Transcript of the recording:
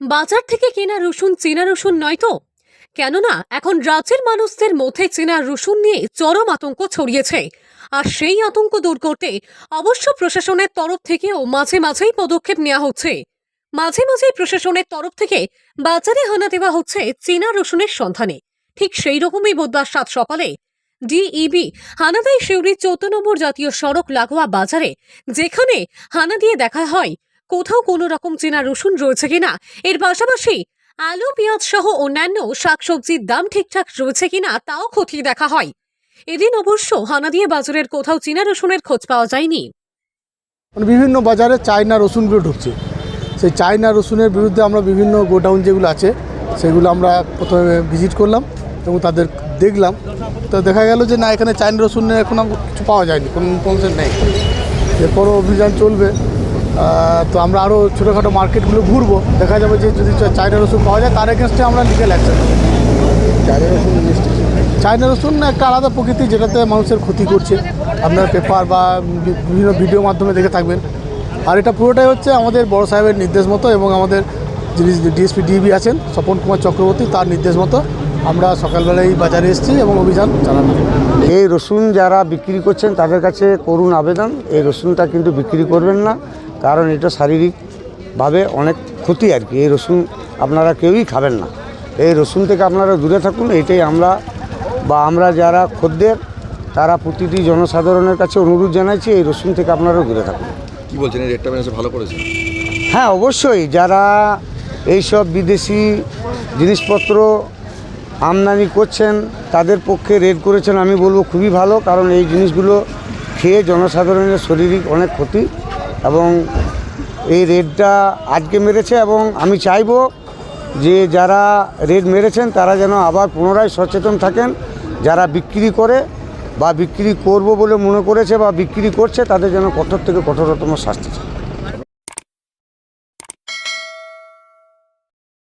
বাজার থেকে কেনা রসুন চেনা রসুন নয় তো? কেননা, এখন রাজ্যের মানুষদের মধ্যে চেনা রসুন নিয়ে চরম আতঙ্ক ছড়িয়েছে। আর সেই আতঙ্ক দূর করতে অবশ্য প্রশাসনের তরফ থেকেও মাঝে মাঝেই পদক্ষেপ নেওয়া হচ্ছে। মাঝে মাঝেই প্রশাসনের তরফ থেকে বাজারে হানা দেওয়া হচ্ছে চেনা রসুনের সন্ধানে। ঠিক সেই রকমই বুধবার সাত সকালে ডিইবি হানাদাই শিউরি চৌদ্দ নম্বর জাতীয় সড়ক লাগোয়া বাজারে, যেখানে হানা দিয়ে দেখা হয় কোথাও কোনো রকম চেনা রসুন রয়েছে কিনা? এর পাশাপাশি আলু, পেঁয়াজ সহ অন্যান্য শাকসবজির দাম ঠিকঠাক রয়েছে কিনা তাও খতিয়ে দেখা হয়। এদিন অবশ্য হানা দিয়ে বাজারের কোথাও চীনা রসুনের খোঁজ পাওয়া যায়নি। মানে বিভিন্ন বাজারে চায়না রসুনগুলো ঢুকছে। সেই চায়না রসুনের বিরুদ্ধে আমরা বিভিন্ন গোডাউন যেগুলো আছে, সেগুলো আমরা প্রথমে ভিজিট করলাম এবং তাদের দেখলাম। তো দেখা গেল যে না, এখানে চায়না রসুনের এখন কিছু পাওয়া যায়নি, কোনো ইনফরমেশন নেই। এরপরও অভিযান চলবে। তো আমরা আরও ছোটোখাটো মার্কেটগুলো ঘুরবো। দেখা যাবে যে যদি চায়না রসুন পাওয়া যায় তার এগেনস্টে আমরা লিগেল অ্যাকশন চায়না রসুন চায়না রসুন একটা আলাদা প্রকৃতি যেটাতে মানুষের ক্ষতি করছে। আপনার পেপার বা বিভিন্ন ভিডিও মাধ্যমে দেখে থাকবেন। আর এটা পুরোটাই হচ্ছে আমাদের বড় সাহেবের নির্দেশ মতো এবং আমাদের যিনি ডিএসপি ডিবি আছেন স্বপন কুমার চক্রবর্তী তার নির্দেশ মতো। আমরা সকালবেলায় বাজারে এসেছি এবং অভিযান চালানো। এই রসুন যারা বিক্রি করছেন তাদের কাছে করুন আবেদন। এই রসুনটা কিন্তু বিক্রি করবেন না কারণ এটা শারীরিকভাবে অনেক ক্ষতি আর কি। এই রসুন আপনারা কেউই খাবেন না। এই রসুন থেকে আপনারা দূরে থাকুন এটাই আমরা বা আমরা যারা খদ্দের তারা প্রতিটি জনসাধারণের কাছে অনুরোধ জানাইছি এই রসুন থেকে আপনারা দূরে থাকুন। কি বলছেন এই রেটটা মেনেছে ভালো করেছে হ্যাঁ অবশ্যই। যারা এইসব বিদেশি জিনিসপত্র আমদানি করছেন, তাদের পক্ষে রেড করেছেন, আমি বলব খুবই ভালো, কারণ এই জিনিসগুলো খেয়ে জনসাধারণের শারীরিক অনেক ক্ষতি এবং এই রেডটা আজকে মেরেছে এবং আমি চাইব যে যারা রেড মেরেছেন, তারা যেন আবার পুনরায় সচেতন থাকেন, যারা বিক্রি করে বা বিক্রি করব বলে মনে করেছে বা বিক্রি করছে, তাদের যেন কঠোর থেকে কঠোরতম শাস্তি চায়।